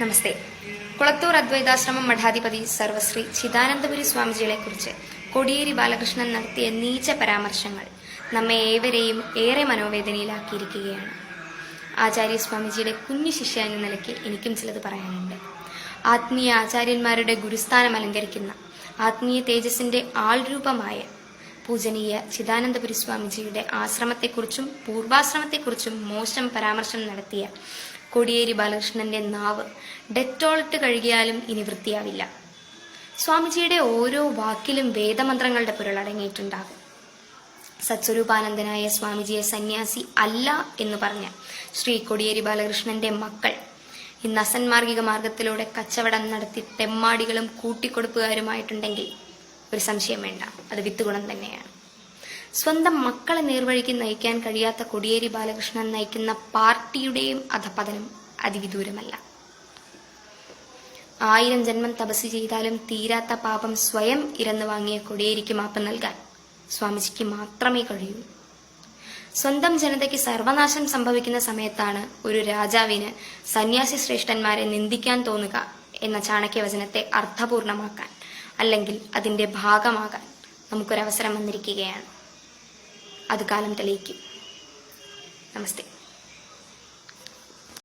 നമസ്തേ. കുളത്തൂർ അദ്വൈതാശ്രമം മഠാധിപതി സർവശ്രീ ചിദാനന്ദപുരി സ്വാമിജികളെ കുറിച്ച് കൊടിയേരി ബാലകൃഷ്ണൻ നടത്തിയ നീച്ച പരാമർശങ്ങൾ നമ്മെ ഏവരെയും ഏറെ മനോവേദനയിലാക്കിയിരിക്കുകയാണ്. ആചാര്യ സ്വാമിജിയുടെ കുഞ്ഞു ശിഷ്യ എന്ന നിലയ്ക്ക് എനിക്കും ചിലത് പറയാനുണ്ട്. ആത്മീയ ആചാര്യന്മാരുടെ ഗുരുസ്ഥാനം അലങ്കരിക്കുന്ന ആത്മീയ തേജസ്സിന്റെ ആൾരൂപമായ പൂജനീയ ചിദാനന്ദപുരി സ്വാമിജിയുടെ ആശ്രമത്തെക്കുറിച്ചും പൂർവാശ്രമത്തെക്കുറിച്ചും മോശം പരാമർശം നടത്തിയ കോടിയേരി ബാലകൃഷ്ണന്റെ നാവ് ഡെറ്റോളിട്ട് കഴുകിയാലും ഇനി വൃത്തിയാവില്ല. സ്വാമിജിയുടെ ഓരോ വാക്കിലും വേദമന്ത്രങ്ങളുടെ പൊരുളടങ്ങിയിട്ടുണ്ടാകും സത്സ്വരൂപാനന്ദനായ സ്വാമിജിയെ സന്യാസി അല്ല എന്ന് പറഞ്ഞ ശ്രീ കൊടിയേരി ബാലകൃഷ്ണന്റെ മക്കൾ ഇന്ന് അസന്മാർഗിക മാർഗത്തിലൂടെ കച്ചവടം നടത്തി തെമ്മാടികളും കൂട്ടിക്കൊടുപ്പുകാരുമായിട്ടുണ്ടെങ്കിൽ ഒരു സംശയം വേണ്ട. അത് വിത്തുഗുണം തന്നെയാണ്. സ്വന്തം മക്കളെ നേർവഴിക്ക് നയിക്കാൻ കഴിയാത്ത കൊടിയേരി ബാലകൃഷ്ണൻ നയിക്കുന്ന പാർട്ടിയുടെയും അധപതനം അതിവിദൂരമല്ല. ആയിരം ജന്മം തപസ് ചെയ്താലും തീരാത്ത പാപം സ്വയം ഇരന്നു വാങ്ങിയ കൊടിയേരിക്ക് മാപ്പ് നൽകാൻ സ്വാമിജിക്ക് മാത്രമേ കഴിയൂ. സ്വന്തം ജനതയ്ക്ക് സർവനാശം സംഭവിക്കുന്ന സമയത്താണ് ഒരു രാജാവിന് സന്യാസി ശ്രേഷ്ഠന്മാരെ നിന്ദിക്കാൻ തോന്നുക എന്ന ചാണക്യവചനത്തെ അർത്ഥപൂർണമാക്കാൻ അല്ലെങ്കിൽ അതിന്റെ ഭാഗമാകാൻ നമുക്കൊരവസരം വന്നിരിക്കുകയാണ്. അത് കാലം തെളിയിക്കും. നമസ്തേ.